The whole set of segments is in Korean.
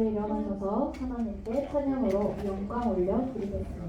나를 일어나셔서 하나님께 찬양으로 영광 올려 드리겠습니다.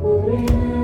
Ooh.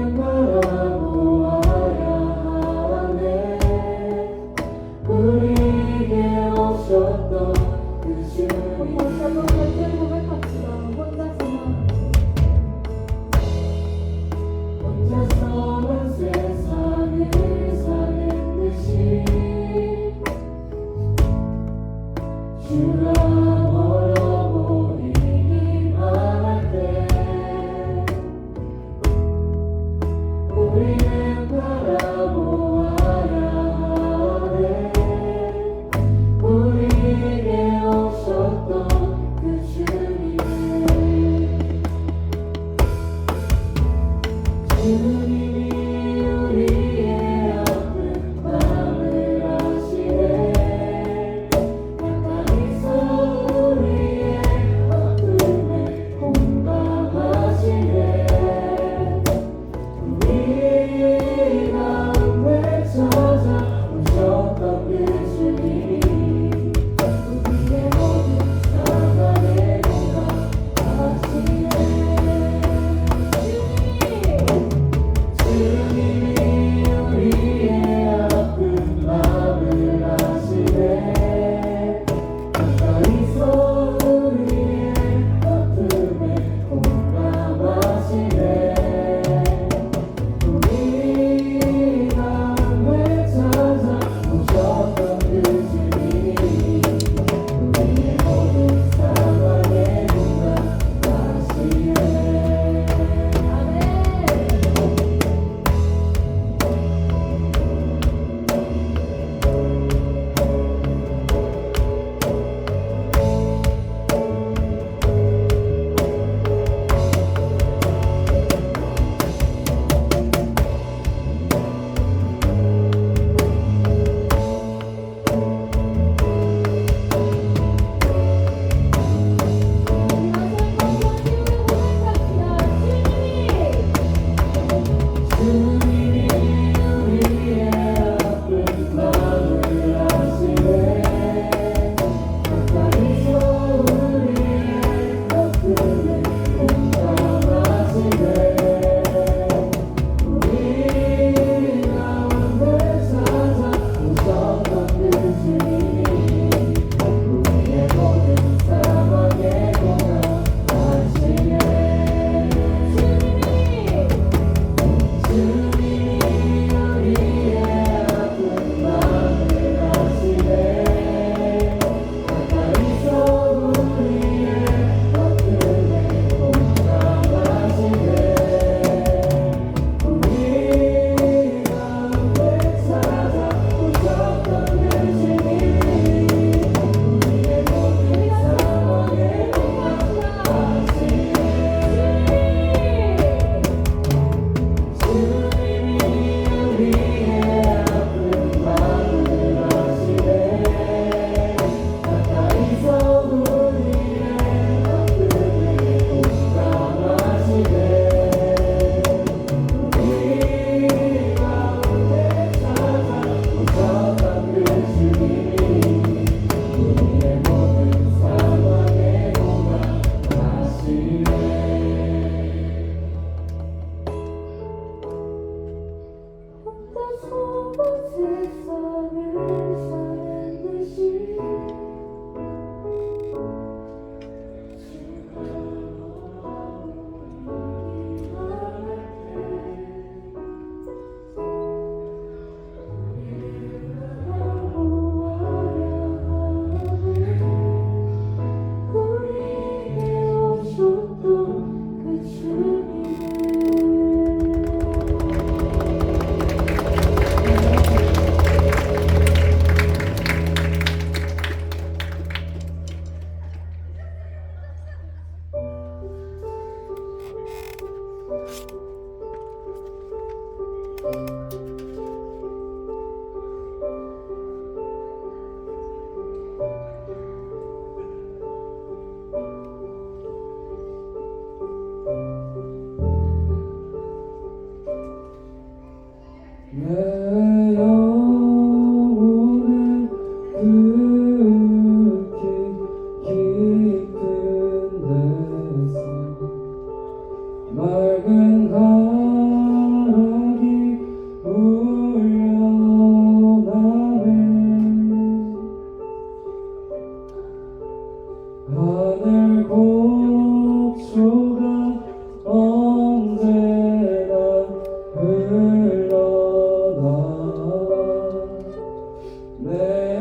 there.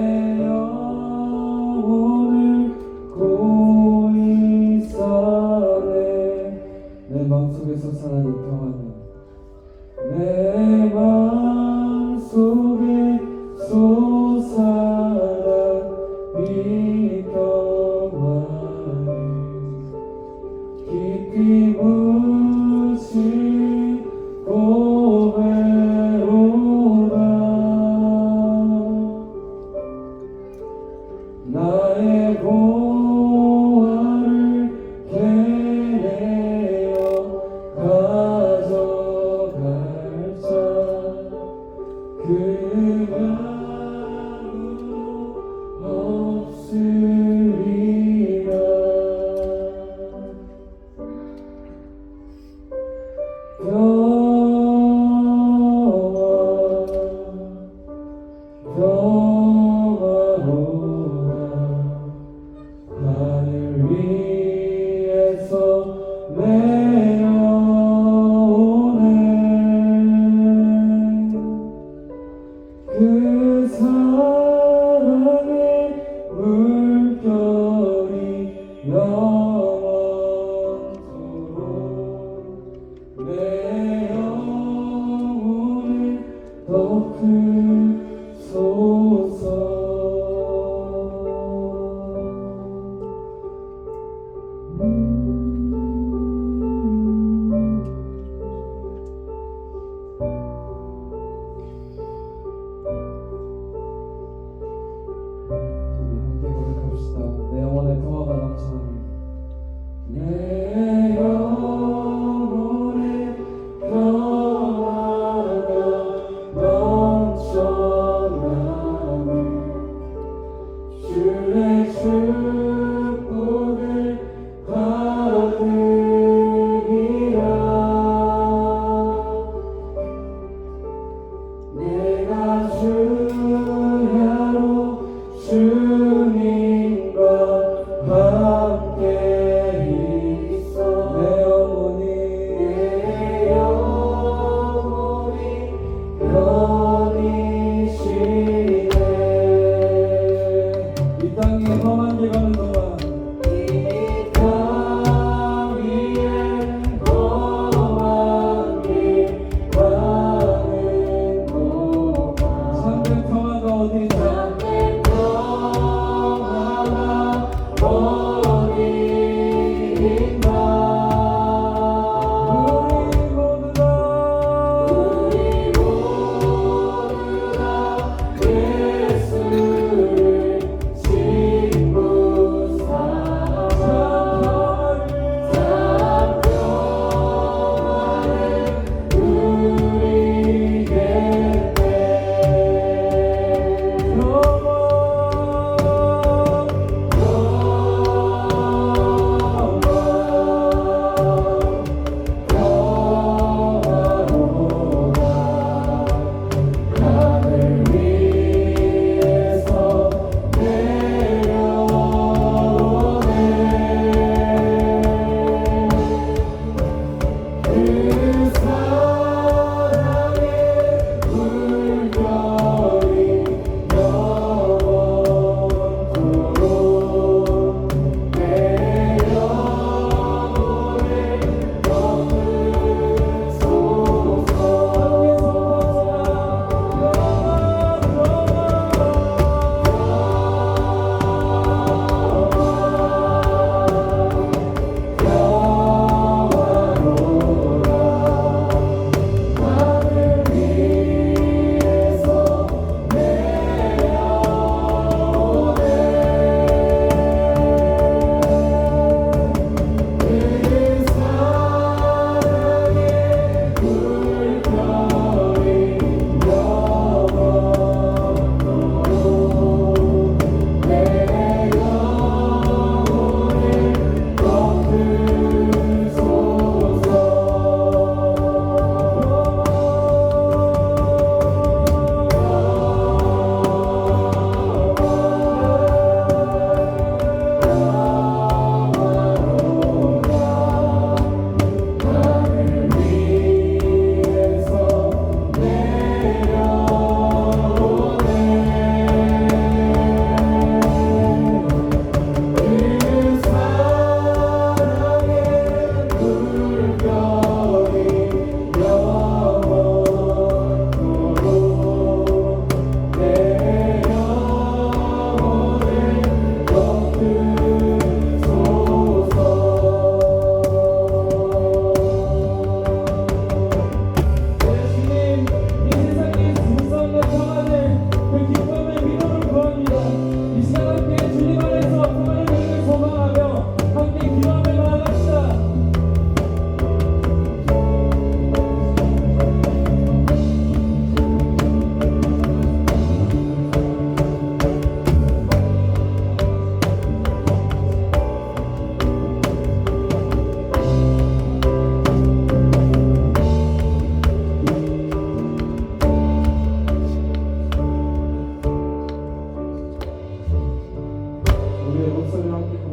重要的。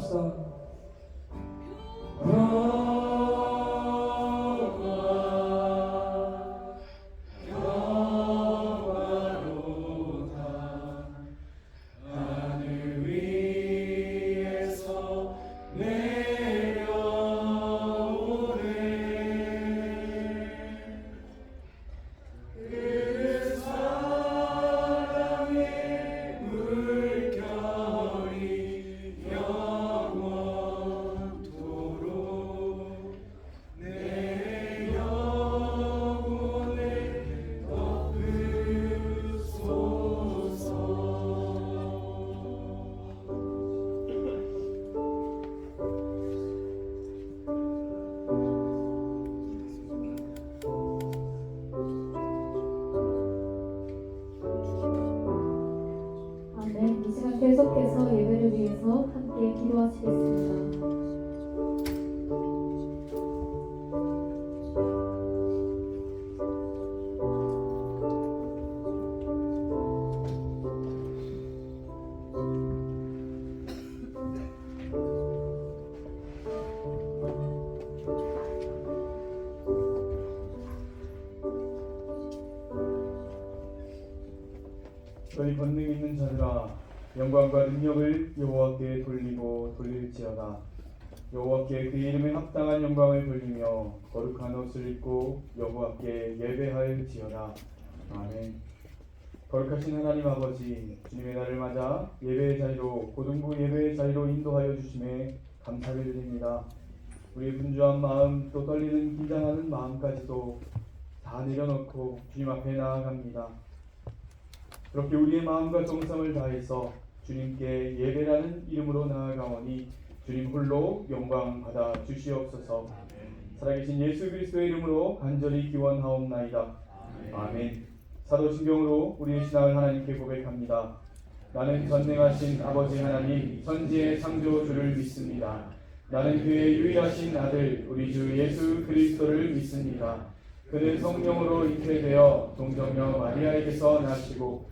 Son, 너희 권능 있는 자들아 영광과 능력을 여호와께 돌리고 돌릴지어다. 여호와께 그의 이름에 합당한 영광을 돌리며 거룩한 옷을 입고 여호와께 예배하일지어다. 아멘. 거룩하신 하나님 아버지 주님의 날을 맞아 예배의 자리로 고등부 예배의 자리로 인도하여 주심에 감사를 드립니다. 우리의 분주한 마음 또 떨리는 긴장하는 마음까지도 다 내려놓고 주님 앞에 나아갑니다 그렇게 우리의 마음과 정성을 다해서 주님께 예배라는 이름으로 나아가오니 주님 홀로 영광 받아 주시옵소서. 살아계신 예수 그리스도의 이름으로 간절히 기원하옵나이다. 아멘. 사도신경으로 우리의 신앙을 하나님께 고백합니다. 나는 전능하신 아버지 하나님 천지의 창조주를 믿습니다. 나는 그의 유일하신 아들 우리 주 예수 그리스도를 믿습니다. 그는 성령으로 잉태되어 동정녀 마리아에게서 나시고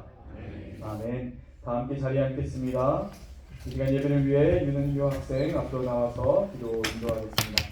아멘. 다 함께 자리에 앉겠습니다. 이 시간 예배를 위해 윤은규 학생 앞으로 나와서 기도 인도하겠습니다.